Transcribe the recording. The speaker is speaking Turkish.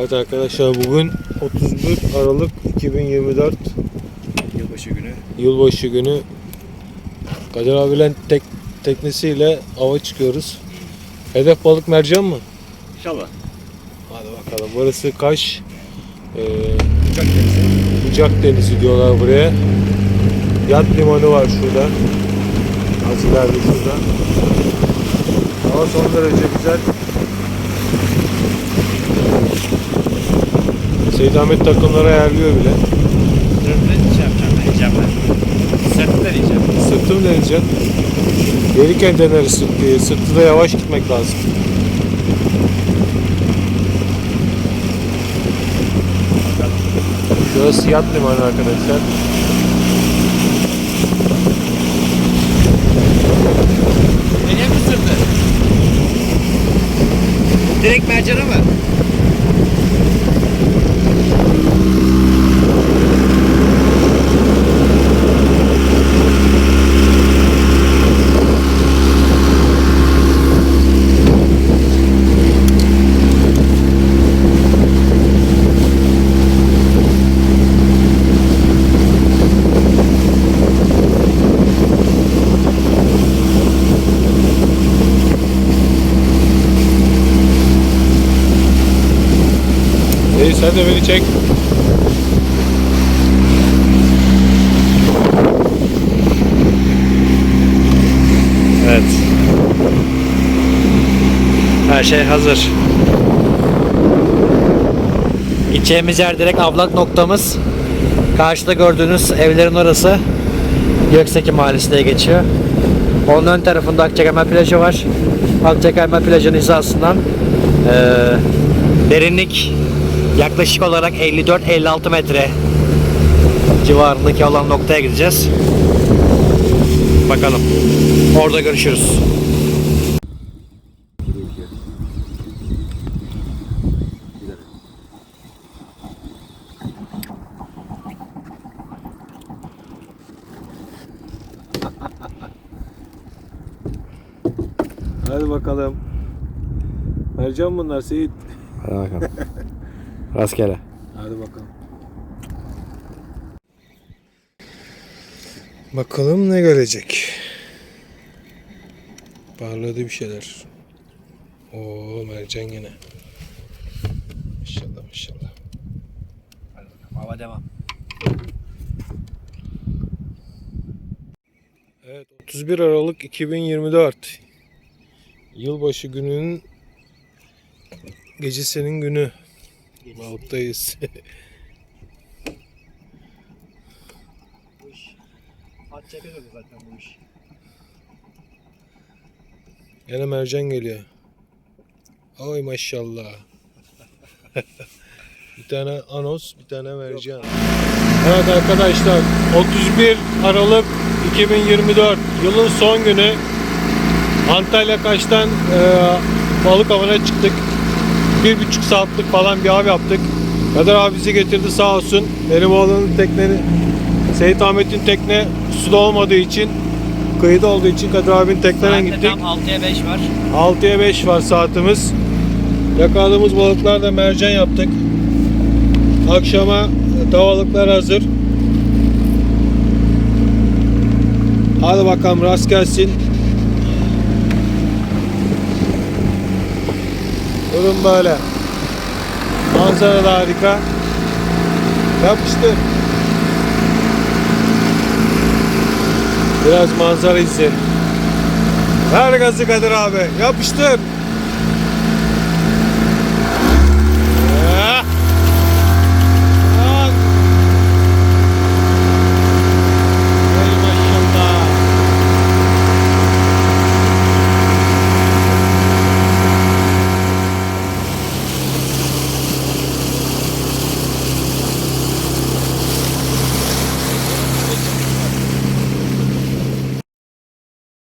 Evet arkadaşlar bugün 31 Aralık 2024 Yılbaşı günü. yılbaşı günü Kadir abiyle tek, teknesiyle ava çıkıyoruz. Hedef balık mercan mı? İnşallah. Hadi bakalım. Burası Kaş. Ee, Uçak gemisi. Bucak Denizi diyorlar buraya. Yat limanı var şurada. Az ileride şurada. Hava son derece güzel. Seyit Ahmet takımları ayarlıyor bile. Sırtını şey yapacağım ben yiyeceğim ben. Sırtını da yiyeceğim. Sırtı mı deneyeceksin? Gelirken deneriz sırtı. Sırtı da yavaş gitmek lazım. Şurası yat limanı arkadaşlar. Nereye mi sırtı? Direkt mercana mı? Reis hadi beni çek. Evet. Her şey hazır. Gideceğimiz yer direkt avlak noktamız. Karşıda gördüğünüz evlerin orası. Gökseki Mahallesi diye geçiyor. Onun ön tarafında Akçakemer plajı var. Akçakemer plajının hizasından eee, derinlik yaklaşık olarak 54-56 metre civarındaki olan noktaya gideceğiz. Bakalım. Orada görüşürüz. Hadi bakalım. Mercan bunlar Seyit. Hadi bakalım. Rastgele. Hadi bakalım. Bakalım ne gelecek. Parladı bir şeyler. Oo mercan yine. Maşallah maşallah. Hava devam. Evet 31 Aralık 2024. Yılbaşı gününün gecesinin günü. Balıktayız. Bu iş. At çekiyor zaten bu iş. Yine mercan geliyor. Ay maşallah. bir tane anos, bir tane mercan. Evet arkadaşlar, 31 Aralık 2024 yılın son günü Antalya Kaş'tan e, balık avına çıktık. Bir buçuk saatlik falan bir av yaptık. Kadir abi bizi getirdi sağ olsun. Benim oğlanın tekneni Seyit Ahmet'in tekne suda olmadığı için kıyıda olduğu için Kadir abinin tekneden gittik. Tam 6'ya 5 var. 6'ya 5 var saatimiz. Yakaladığımız balıklar mercan yaptık. Akşama tavalıklar hazır. Hadi bakalım rast gelsin. Durum böyle. Manzara da harika. Yapıştır. Biraz manzara izleyelim. Ver gazı Kadir abi. Yapıştır.